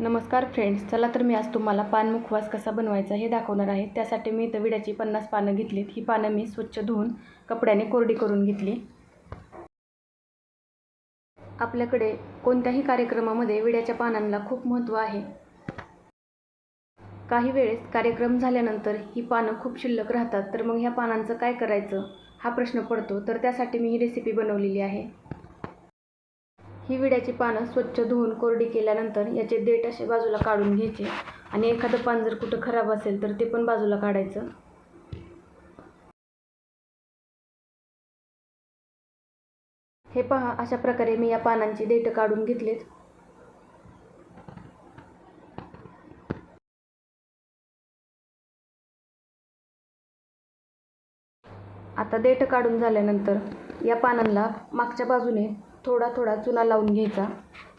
नमस्कार फ्रेंड्स चला तर मी आज तुम्हाला पान मुखवास कसा बनवायचा हे दाखवणार आहे. त्यासाठी मी इथं विड्याची पन्नास पानं घेतलीत. ही पानं मी स्वच्छ धुवून कपड्याने कोरडी करून घेतली. आपल्याकडे कोणत्याही कार्यक्रमामध्ये विड्याच्या पानांना खूप महत्त्व आहे. काही वेळेस कार्यक्रम झाल्यानंतर ही पानं खूप शिल्लक राहतात. तर मग ह्या पानांचं काय करायचं हा प्रश्न पडतो. तर त्यासाठी मी ही रेसिपी बनवलेली आहे. ही विड्याची पानं स्वच्छ धुवून कोरडी केल्यानंतर याचे देठ असे बाजूला काढून घ्यायचे. आणि एखादं पान जर कुठं खराब असेल तर ते पण बाजूला काढायचं. हे पहा अशा प्रकारे मी या पानांची देठ काढून घेतलीत. आता देठ काढून झाल्यानंतर या पानांना मागच्या बाजूने थोडा थोडा चुना लावून घ्यायचा.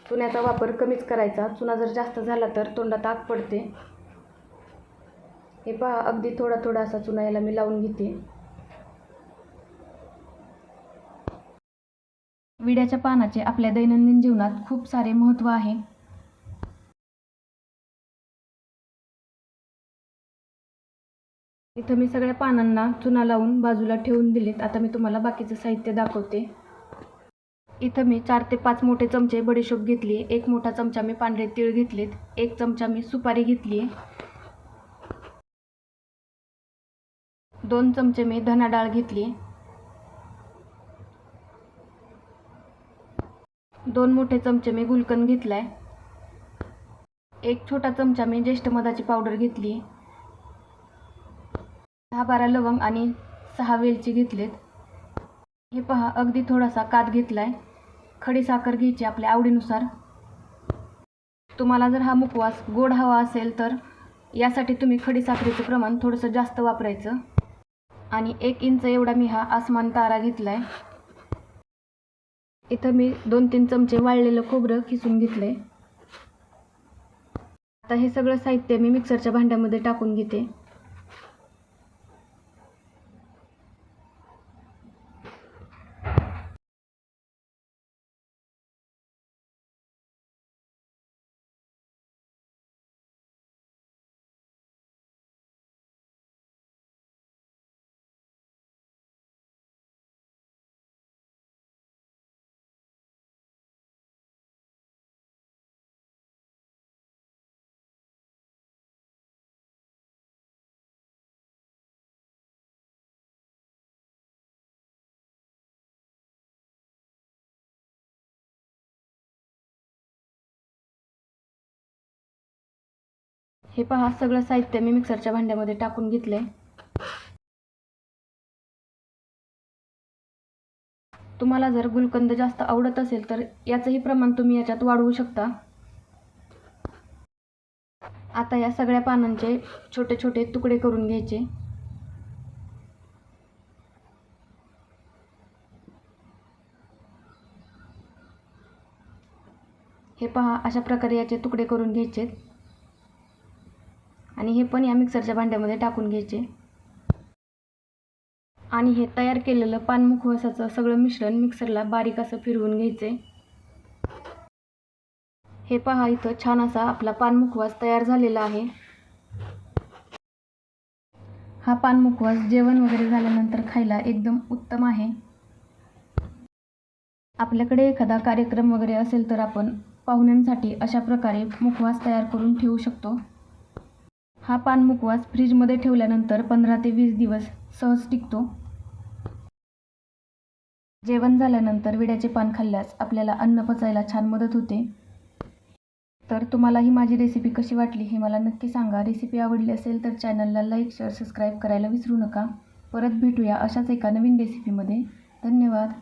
चुन्याचा वापर कमीच करायचा. चुना जर जास्त झाला तर तोंडात आग पडते. हे पहा अगदी थोडा थोडा असा चुना याला मी लावून घेते. विड्याच्या पानाचे आपल्या दैनंदिन जीवनात खूप सारे महत्त्व आहे. इथं मी सगळ्या पानांना चुना लावून बाजूला ठेवून दिलेत. आता मी तुम्हाला बाकीचं साहित्य दाखवते. इथं मी चार ते पाच मोठे चमचे बडीशोप घेतली आहे. एक मोठा चमचा मी पांढरे तीळ घेतलेत. एक चमचा मी सुपारी घेतली आहे. दोन चमचे मी धना डाळ घेतली दोन मोठे चमचे मी गुलकंद घेतला आहे एक छोटा चमचा मी ज्येष्ठ मधाची पावडर घेतली दहा बारा लवंग आणि सहा वेलची घेतलेत. हे पहा अगदी थोडासा कात घेतला आहे खडी साखर घ्यायची आपल्या आवडीनुसार. तुम्हाला जर हा मुखवास गोड हवा असेल तर यासाठी तुम्ही खडी साखरेचं प्रमाण थोडंसं जास्त वापरायचं. आणि एक इंच एवढा मी हा आसमान तारा घेतला आहे इथं मी दोन तीन चमचे वाळलेलं खोबरं खिसून घेतलं आहे आता हे सगळं साहित्य मी मिक्सरच्या भांड्यामध्ये टाकून घेते. हे पहा सगळं साहित्य मी मिक्सरच्या भांड्यामध्ये टाकून घेतलं आहे तुम्हाला जर गुलकंद जास्त आवडत असेल तर याचंही प्रमाण तुम्ही याच्यात वाढवू शकता. आता या सगळ्या पानांचे छोटे छोटे तुकडे करून घ्यायचे. हे पहा अशा प्रकारे याचे तुकडे करून घ्यायचे आणि हे पण या मिक्सरच्या भांड्यामध्ये टाकून घ्यायचे. आणि हे तयार केलेलं पान मुखवासाचं सगळं मिश्रण मिक्सरला बारीक असं फिरवून घ्यायचे. हे पहा इथं छान असा आपला पानमुखवास तयार झालेला आहे. हा पान मुखवास जेवण वगैरे झाल्यानंतर खायला एकदम उत्तम आहे. आपल्याकडे एखादा कार्यक्रम वगैरे असेल तर आपण पाहुण्यांसाठी अशा प्रकारे मुखवास तयार करून ठेवू शकतो. हा पानमुकवास फ्रीजमध्ये ठेवल्यानंतर पंधरा ते वीस दिवस सहज टिकतो. जेवण झाल्यानंतर विड्याचे पान खाल्ल्यास आपल्याला अन्न पचायला छान मदत होते. तर तुम्हाला ही माझी रेसिपी कशी वाटली हे मला नक्की सांगा. रेसिपी आवडली असेल तर चॅनलला लाईक शेअर सबस्क्राईब करायला विसरू नका. परत भेटूया अशाच एका नवीन रेसिपीमध्ये धन्यवाद.